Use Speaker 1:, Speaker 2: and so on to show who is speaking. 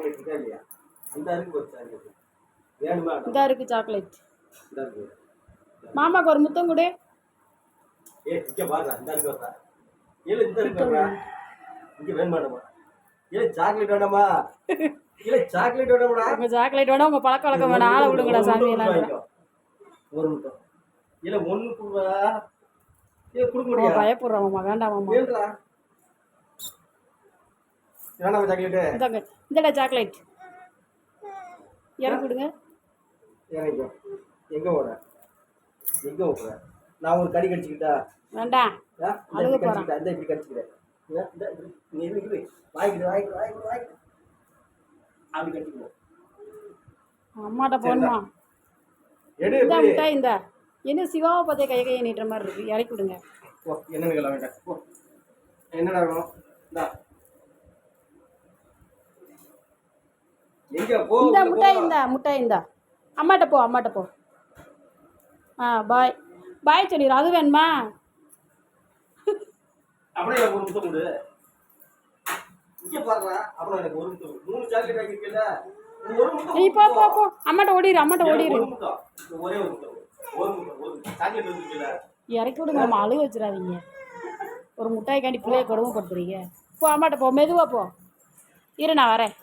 Speaker 1: Chocolate இருக்கா இல்லையா அந்த இருக்கு ஒரு சாக்லேட் வேணுமா?
Speaker 2: இந்தா இருக்கு சாக்லேட்
Speaker 1: இந்த இருக்கு
Speaker 2: மாமாக்கு ஒரு முத்தம் கொடு.
Speaker 1: ஏ இங்க பாருடா இந்த இருக்கு வரா இல்ல இந்த இருக்கு வரா இங்க வேணுமாடமா இல்ல சாக்லேட் வேண்டாமா இல்ல சாக்லேட் வேண்டாமாடா
Speaker 2: உங்க சாக்லேட் வேணா உங்க பழக்க வழக்கம் வேணா. ஆளை விடுங்கடா சாமி எல்லாம்.
Speaker 1: ஒரு முட்டம் இல்ல ஒண்ணு குடுவா இல்ல கொடுக்க முடியாது
Speaker 2: பயப்படுறான் மாமா வேண்டாம் மாமா.
Speaker 1: வேணாமா சாக்லேட்டு
Speaker 2: இந்தாங்க. இந்தடா சாக்லேட் எனக்கு கொடுங்க
Speaker 1: இறங்கிக்கோ. எங்க ஓட எங்க ஓடுற நான் ஒரு கடி கடிச்சுக்கிட்டா?
Speaker 2: வேண்டாம் அழுக.
Speaker 1: கடிச்சுக்கிட்டா? இந்த இப்படி கடிச்சுக்கிறேன். நீ இரு, இரு. வாங்கிக்கிடு வாங்கிக்கிடு வாங்கிக்கிடு வாங்கிக்கிடு அப்படி கடிச்சுக்கிறேன்
Speaker 2: அம்மாட்ட போகணுமா இந்த என்ன சிவாவை பார்த்தே கை கையை நீட்டுற மாதிரி இருக்கு. இறக்கி விடுங்க.
Speaker 1: போ என்ன நிகழ வேண்டாம் என்னடா வேணும்? இந்தா எங்க போ
Speaker 2: இந்த முட்டாய். இந்த முட்டாய் இந்த. அம்மாட்ட போ அம்மாட்ட போ. ஆ பாய். பாய் சொல்லிடு அது வேணுமா?
Speaker 1: அப்படியே எனக்கு ஒரு முத்தம் கொடு. இங்க பாருடா அப்புறம் எனக்கு ஒரு முத்தம் கொடு. மூணு சாக்லேட் வாங்கிருக்கல ஒரு முத்தம்
Speaker 2: நீ போ போ போ. அம்மாட்ட ஓடிடு அம்மாட்ட ஓடிடு
Speaker 1: ஒரு முத்தம். இந்த ஒரே ஒரு முத்தம் கொடு. ஒரு முத்தம் ஒரு முத்தம். சாக்லேட் வந்துருக்கல
Speaker 2: இறக்கி விடுங்க அம்மா அழுக வச்சிடாதீங்க. ஒரு முட்டாய்க்காண்டி பிள்ளைய கொடுமைப்படுத்துறீங்க. போ அம்மாட்ட போ. மெதுவா போ. இரு நான் வரேன்.